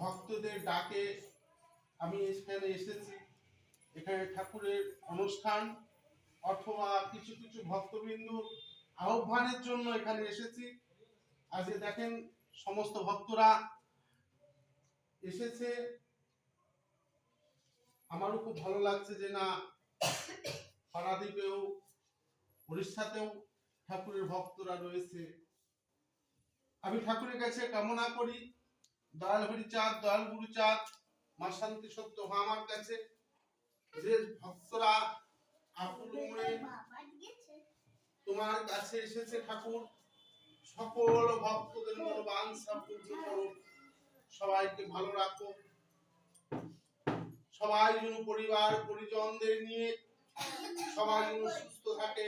ভক্তদের ডাকে আমি এখানে এসেছি। এখানে ঠাকুরের অনুষ্ঠান অথবা কিছু কিছু ভক্তবৃন্দ আহ্বানের জন্য এখানে এসেছি। আজকে দেখেন সমস্ত ভক্তরা এসেছে। আমারও খুব ভালো লাগছে যে না, পারাদ্বীপেও উড়িষ্যাতেও ঠাকুরের ভক্তরা রয়েছে। আমি ঠাকুরের কাছে কামনা করি। দয়াল দয়াল মা শান্তি সত্য আমার কাছে। যে ভক্তরা তোমার কাছে এসেছে ঠাকুর। সকল ভক্তদের পূর্ণ করো। সবাইকে ভালো রাখো। সবাই যেন পরিবার, পরিজনদের নিয়ে সবাই যেন সুস্থ থাকে,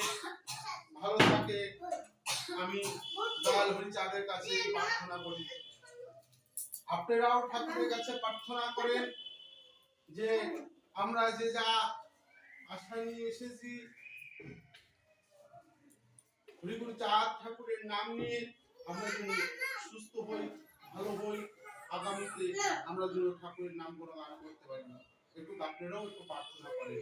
ভালো থাকে। আমি দয়াল হরি চাঁদের কাছে প্রার্থনা করি। আপনারাও ঠাকুরের কাছে প্রার্থনা করেন যে আমরা যে যা আশা নিয়ে এসেছি হরিগুরু চাঁদ ঠাকুরের নাম নিয়ে আমরা যেন সুস্থ হই ভালো হই আগামীতে আমরা যেন ঠাকুরের নাম কোনো গান করতে পারি একটু আপনারাও একটু প্রার্থনা করেন।